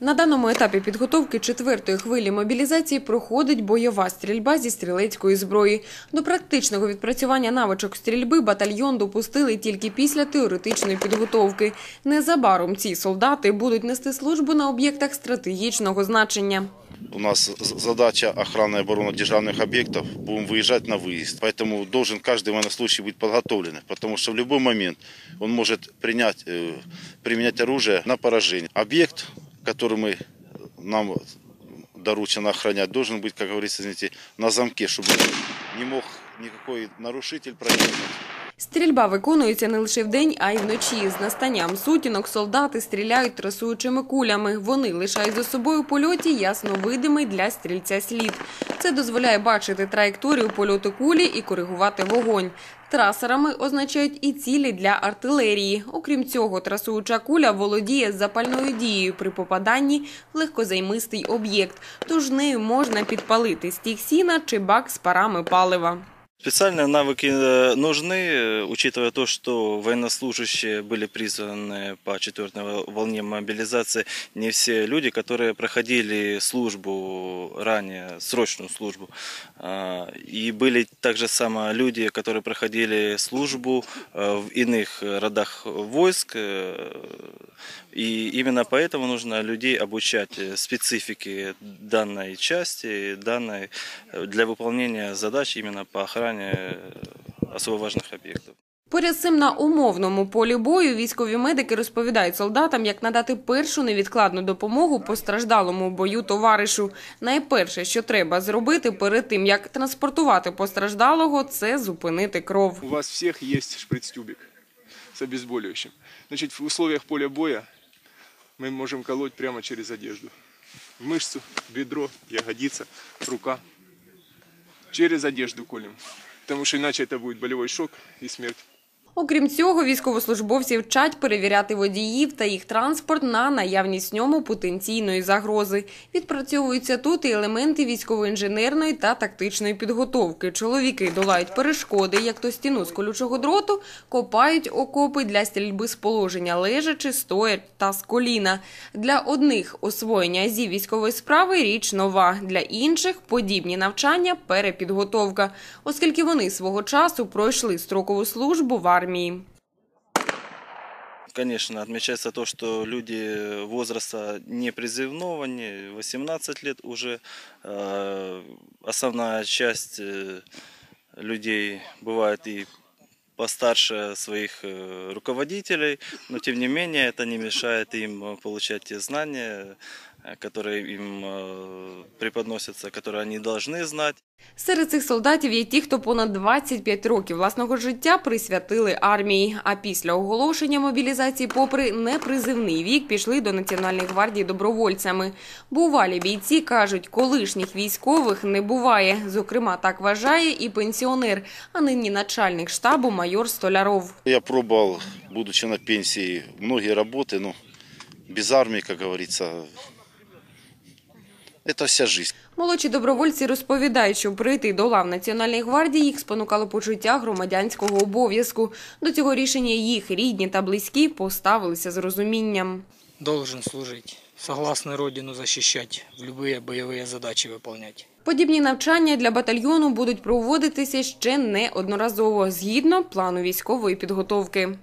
На даному етапі підготовки четвертої хвилі мобілізації проходить бойова стрільба зі стрілецької зброї. До практичного відпрацювання навичок стрільби батальйон допустили тільки після теоретичної підготовки. Незабаром ці солдати будуть нести службу на об'єктах стратегічного значення. У нас з- задача охраны и обороны державных объектов. Будем выезжать на выезд. Поэтому должен каждый военнослужащий быть подготовлен. Потому что в любой момент он может принять, э, применять оружие на поражение. Объект, который мы, нам доручено охранять, должен быть, как говорится, извините, на замке, чтобы не мог никакой нарушитель проникнуть. Стрільба виконується не лише вдень, а й вночі. З настанням сутінок солдати стріляють трасуючими кулями. Вони лишають за собою у польоті ясно видимий для стрільця слід. Це дозволяє бачити траєкторію польоту кулі і коригувати вогонь. Трасерами означають і цілі для артилерії. Окрім цього, трасуюча куля володіє запальною дією при попаданні в легкозаймистий об'єкт, тож нею можна підпалити стіг сіна чи бак з парами палива. Специальные навыки э, нужны, э, учитывая то, что военнослужащие были призваны по четвертой волне мобилизации. Не все люди, которые проходили службу ранее, срочную службу. А, И были также само люди, которые проходили службу э, в иных родах войск. э, И именно поэтому нужно людей обучать э, специфике данной части, данной э, для выполнения задач именно по охране э, особо важных объектов. Поряд з цим на умовному полі бою військові медики розповідають солдатам, як надати першу невідкладну допомогу постраждалому у бою товаришу. Найперше, що треба зробити перед тим, як транспортувати постраждалого, це зупинити кров. У вас всех есть шприц-тюбик с обезболивающим. Значит, в условиях поля боя мы можем колоть прямо через одежду. В мышцу, бедро, ягодица, рука. Через одежду колем. Потому что иначе это будет болевой шок и смерть. Окрім цього, військовослужбовці вчать перевіряти водіїв та їх транспорт на наявність ньому потенційної загрози. Відпрацьовуються тут і елементи військово-інженерної та тактичної підготовки. Чоловіки долають перешкоди, як то стіну з колючого дроту, копають окопи для стрільби з положення лежачи, стоять та з коліна. Для одних освоєння азів військової справи річ нова, для інших подібні навчання перепідготовка, оскільки вони свого часу пройшли строкову службу в армії. Конечно, отмечается то, что люди возраста не призывного, не 18 лет уже, э, основная часть э, людей бывает и постарше своих э, руководителей, но тем не менее это не мешает им получать те знания, которые им э, преподносятся, которые они должны знать. Серед цих солдатів є ті, хто понад 25 років власного життя присвятили армії. А після оголошення мобілізації, попри непризивний вік, пішли до Національної гвардії добровольцями. Бувалі бійці кажуть, колишніх військових не буває. Зокрема, так вважає і пенсіонер, а нині начальник штабу майор Столяров. Я пробовал, будучи на пенсии, многие работы, но без армии, как говорится, это вся жизнь. Молодші добровольці розповідають, що прийти до лав Національної гвардії їх спонукало почуття громадянського обов'язку. До цього рішення їх рідні та близькі поставилися з розумінням. должен служить, согласно родину защищать, в любые боевые задачи выполнять. Подібні навчання для батальйону будуть проводитися ще неодноразово згідно плану військової підготовки.